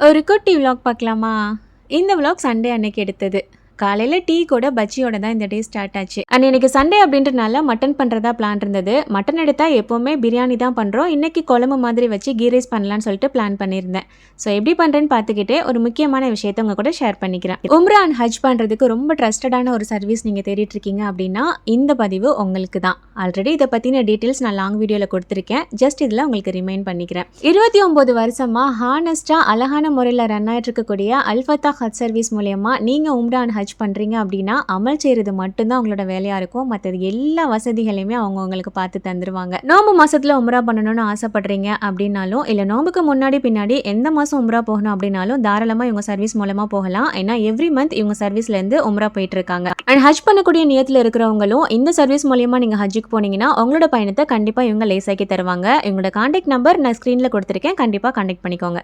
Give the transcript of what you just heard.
ஒரு குட்டி விளாக் பார்க்கலாமா? இந்த vlog சண்டே அன்னைக்கு எடுத்தது. காலையில் டீ கூட பஜ்ஜியோட தான் இந்த டே ஸ்டார்ட் ஆச்சு. அண்ட் இன்னைக்கு சண்டே அப்படின்றனால மட்டன் பண்ணுறதா பிளான் இருந்தது. மட்டன் எடுத்தால் எப்போவுமே பிரியாணி தான் பண்ணுறோம் இன்னைக்கு குழம்பு மாதிரி வச்சு கீ ரைஸ் பண்ணலாம்னு சொல்லிட்டு பிளான் பண்ணியிருந்தேன். ஸோ எப்படி பண்ணுறேன்னு பார்த்துக்கிட்டே ஒரு முக்கியமான விஷயத்தை உங்க கூட ஷேர் பண்ணிக்கிறேன். உம்ரா அண்ட் ஹஜ் பண்ணுறதுக்கு ரொம்ப ட்ரஸ்டடான ஒரு சர்வீஸ் நீங்கள் தேடிட்டு இருக்கீங்க அப்படின்னா இந்த பதிவு உங்களுக்கு தான். ஆல்ரெடி இதை பற்றின டீட்டெயில்ஸ் நான் லாங் வீடியோவில் கொடுத்துருக்கேன். ஜஸ்ட் இதில் உங்களுக்கு ரிமைண்ட் பண்ணிக்கிறேன். இருபத்தி ஒம்பது வருஷமாக ஹானஸ்ட்டாக அழகான முறையில் ரன் ஆகிட்டு இருக்கக்கூடிய அல்ஃபத்தா ஹஜ் சர்வீஸ் மூலயமா நீங்கள் உம்ரா அண்ட் ஹஜ் பண்ணுறீங்க அப்படின்னா அமல் செய்கிறது மட்டும்தான் உங்களோட வேலையாக இருக்கும். மற்றது எல்லா வசதிகளையுமே அவங்க உங்களுக்கு பார்த்து தந்துருவாங்க. நோம்பு மாசத்துல உம்ரா பண்ணணும்னு ஆசைப்படுறீங்க அப்படின்னாலும் இல்லை நோம்புக்கு முன்னாடி பின்னாடி எந்த மாதம் உம்ரா போகணும் அப்படின்னாலும் தாராளமாக இவங்க சர்வீஸ் மூலமாக போகலாம். ஏன்னா எவ்ரி மந்த் இவங்க சர்வீஸ்லேருந்து உம்ரா போயிட்டு இருக்காங்க. அண்ட் ஹஜ் பண்ணக்கூடிய நியத்தில் இருக்கிறவங்களும் இந்த சர்வீஸ் மூலியமாக நீங்கள் ஹஜ்ஜுக்கு போனீங்கன்னா உங்களோட பயணத்தை கண்டிப்பாக இவங்க லேசாக்கி தருவாங்க. இவங்களோட காண்டாக்ட் நம்பர் நான் ஸ்க்ரீனில் கொடுத்துருக்கேன். கண்டிப்பாக காண்டாக்ட் பண்ணிக்கோங்க.